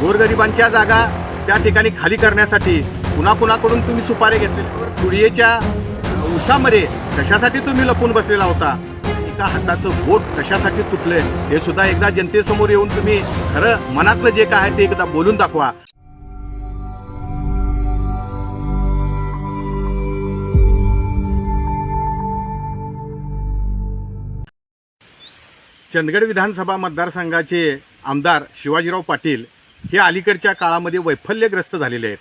गोरगरिबांच्या जागा त्या ठिकाणी खाली करण्यासाठी कुणा कुणाकडून तुम्ही सुपारे घेतले? तुळीच्या उसामध्ये कशासाठी तुम्ही लपून बसलेला होता? एका हाताचं बोट कशासाठी तुटले हे सुद्धा एकदा जनतेसमोर येऊन तुम्ही खरं मनातलं जे काय आहे ते एकदा बोलून दाखवा. चंदगड विधानसभा मतदारसंघाचे आमदार शिवाजीराव पाटील हे अलीकडच्या काळामध्ये वैफल्यग्रस्त झालेले आहेत.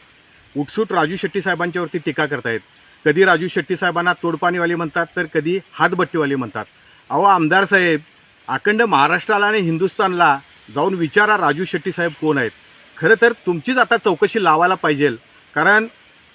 उठसूट राजू शेट्टी साहेबांच्यावरती टीका करतायत. कधी राजू शेट्टी साहेबांना तोडपाणीवाले म्हणतात तर कधी हातबट्टीवाले म्हणतात. अहो आमदार साहेब अखंड महाराष्ट्राला आणि हिंदुस्थानला जाऊन विचारा राजू शेट्टी साहेब कोण आहेत. खरं तर तुमचीच आता चौकशी लावायला पाहिजे कारण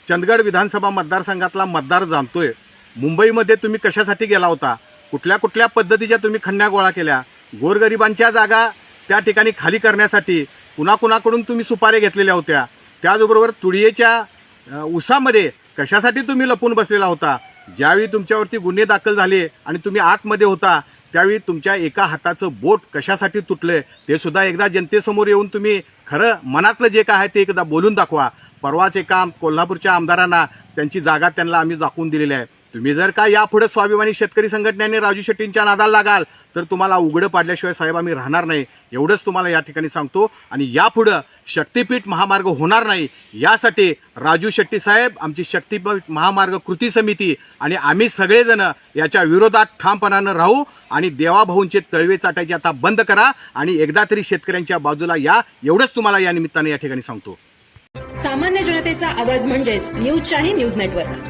चंदगड विधानसभा मतदारसंघातला मतदार जाणतोय. मुंबईमध्ये तुम्ही कशासाठी गेला होता? कुठल्या कुठल्या पद्धतीच्या तुम्ही खंड्या गोळा केल्या? गोरगरिबांच्या जागा त्या ठिकाणी खाली करण्यासाठी कुणाकुणाकडून तुम्ही सुपारे घेतलेल्या होत्या त्याचबरोबर तुळीयेच्या उसामध्ये कशासाठी तुम्ही लपून बसलेला होता? ज्यावेळी तुमच्यावरती गुन्हे दाखल झाले आणि तुम्ही आतमध्ये होता त्यावेळी तुमच्या एका हाताचं बोट कशासाठी तुटलं ते सुद्धा एकदा जनतेसमोर येऊन तुम्ही खरं मनातलं जे काय आहे ते एकदा बोलून दाखवा. परवाच एका कोल्हापूरच्या आमदारांना त्यांची जागा त्यांना आम्ही दाखवून दिलेली आहे. तुम्ही जर का यापुढे स्वाभिमानी शेतकरी संघटनेने राजू शेट्टींच्या नादाला लागाल तर तुम्हाला उघडं पाडल्याशिवाय साहेब आम्ही राहणार नाही. एवढंच तुम्हाला या ठिकाणी सांगतो. आणि यापुढं शक्तीपीठ महामार्ग होणार नाही. यासाठी राजू शेट्टी साहेब आमची शक्तीपीठ महामार्ग कृती समिती आणि आम्ही सगळेजण याच्या विरोधात ठामपणानं राहू आणि देवाभाऊंचे तळवे चाटायचे आता बंद करा आणि एकदा तरी शेतकऱ्यांच्या बाजूला या. एवढंच तुम्हाला या निमित्ताने या ठिकाणी सांगतो. सामान्य जनतेचा आवाज म्हणजेच न्यूज शाही न्यूज नेटवर्क.